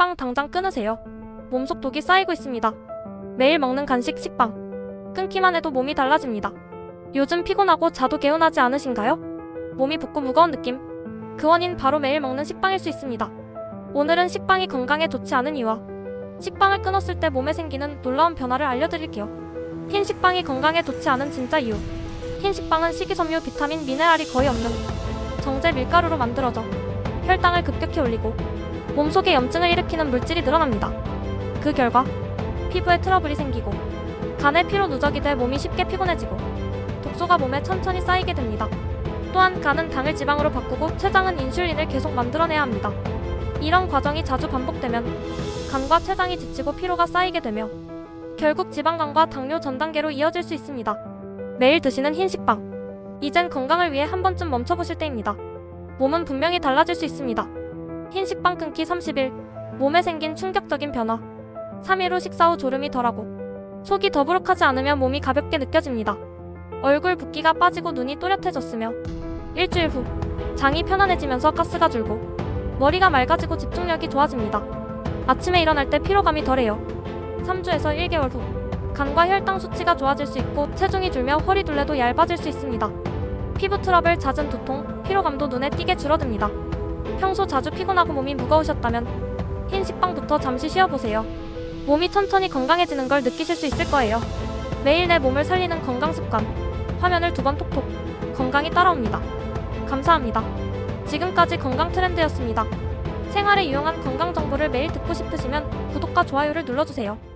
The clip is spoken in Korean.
식빵 당장 끊으세요. 몸속 독이 쌓이고 있습니다. 매일 먹는 간식 식빵. 끊기만 해도 몸이 달라집니다. 요즘 피곤하고 자도 개운하지 않으신가요? 몸이 붓고 무거운 느낌. 그 원인 바로 매일 먹는 식빵일 수 있습니다. 오늘은 식빵이 건강에 좋지 않은 이유와 식빵을 끊었을 때 몸에 생기는 놀라운 변화를 알려드릴게요. 흰 식빵이 건강에 좋지 않은 진짜 이유. 흰 식빵은 식이섬유, 비타민, 미네랄이 거의 없는 정제 밀가루로 만들어져 혈당을 급격히 올리고 몸속에 염증을 일으키는 물질이 늘어납니다. 그 결과 피부에 트러블이 생기고 간에 피로 누적이 돼 몸이 쉽게 피곤해지고 독소가 몸에 천천히 쌓이게 됩니다. 또한 간은 당을 지방으로 바꾸고 췌장은 인슐린을 계속 만들어내야 합니다. 이런 과정이 자주 반복되면 간과 췌장이 지치고 피로가 쌓이게 되며 결국 지방간과 당뇨 전 단계로 이어질 수 있습니다. 매일 드시는 흰 식빵. 이젠 건강을 위해 한 번쯤 멈춰보실 때입니다. 몸은 분명히 달라질 수 있습니다. 흰 식빵 끊기 30일. 몸에 생긴 충격적인 변화. 3일 후 식사 후 졸음이 덜하고 속이 더부룩하지 않으며 몸이 가볍게 느껴집니다. 얼굴 붓기가 빠지고 눈이 또렷해졌으며 일주일 후 장이 편안해지면서 가스가 줄고 머리가 맑아지고 집중력이 좋아집니다. 아침에 일어날 때 피로감이 덜해요. 3주에서 1개월 후 간과 혈당 수치가 좋아질 수 있고 체중이 줄며 허리 둘레도 얇아질 수 있습니다. 피부 트러블, 잦은 두통, 피로감도 눈에 띄게 줄어듭니다. 평소 자주 피곤하고 몸이 무거우셨다면 흰 식빵부터 잠시 쉬어보세요. 몸이 천천히 건강해지는 걸 느끼실 수 있을 거예요. 매일 내 몸을 살리는 건강 습관. 화면을 두 번 톡톡. 건강이 따라옵니다. 감사합니다. 지금까지 건강 트렌드였습니다. 생활에 유용한 건강 정보를 매일 듣고 싶으시면 구독과 좋아요를 눌러주세요.